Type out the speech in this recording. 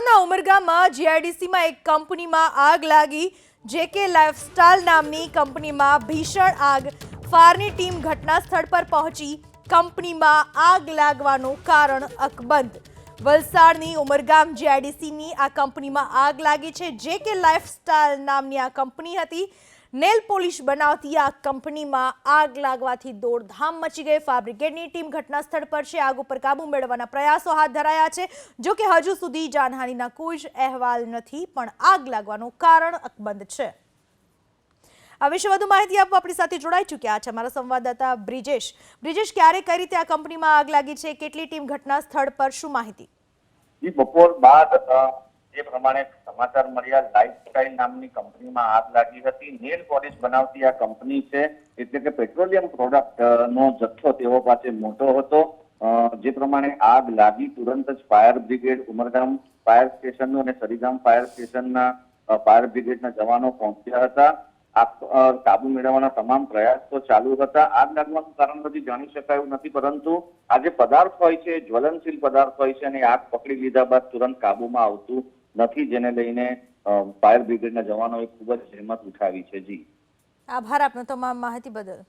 વલસાડના ઉમરગામાં જીઆઈડીસીમાં એક કંપનીમાં આગ લાગી. જે કે લાઇફસ્ટાઇલ નામની કંપનીમાં ભીષણ આગ ફાયરની ટીમ ઘટના સ્થળ પર પહોંચી. કંપનીમાં આગ લાગવાનું કારણ અકબંધ. વલસાડની ઉમરગામ જીઆઈડીસીની આ કંપનીમાં આગ લાગી છે. જે કે લાઇફસ્ટાઇલ નામની આ કંપની હતી. નેલ પોલિશ બનાવતી આ કંપનીમાં આગ લાગવાથી દોડધામ મચી ગઈ. ફાયર બ્રિગેડની ટીમ ઘટના સ્થળ પર છે. આગ ઉપર કાબુ મેળવવાના પ્રયાસો હાથ ધરાયા છે. જો કે હજુ સુધી જાનહાનિના કોઈ જ અહેવાલ નથી, પણ આગ લાગવાનું કારણ અકબંધ છે. આ વિશે વધુ માહિતી આપવા આપણી સાથે જોડાઈ ચૂક્યા છે અમારા સંવાદદાતા બ્રિજેશ. બ્રિજેશ, ક્યારે કઈ રીતે આ કંપનીમાં આગ લાગી છે? કેટલી ટીમ ઘટના સ્થળ પર? શું માહિતી? બપોર બાદ જે પ્રમાણે સમાચાર મળ્યા લાઇફસ્ટાઇલ નામની કંપનીમાં આગ લાગી હતી. નેલ પોલિશ બનાવતી આ કંપની છે, એટલે કે પેટ્રોલિયમ પ્રોડક્ટ નો જથ્થો તેઓ પાસે મોટો હતો. જે પ્રમાણે આગ લાગી તુરંત જ ફાયર બ્રિગેડ ઉમરગામ ફાયર સ્ટેશનનું અને સરીગામ ફાયર સ્ટેશનના ફાયર બ્રિગેડના જવાનો પહોંચ્યા હતા. કાબુ મેળવવાના તમામ પ્રયાસ તો ચાલુ હતા. આગ લાગવાનું કારણ હજી જાણી શકાયું નથી, પરંતુ આ જે પદાર્થ હોય છે, જ્વલનશીલ પદાર્થ હોય છે અને આગ પકડી લીધા બાદ તુરંત કાબુમાં આવતું નથી, જેને લઈને ફાયર બ્રિગેડના જવાનોએ ખૂબ જ જહેમત ઉઠાવી છે. જી. આભાર આપનો તમામ માહિતી બદલ.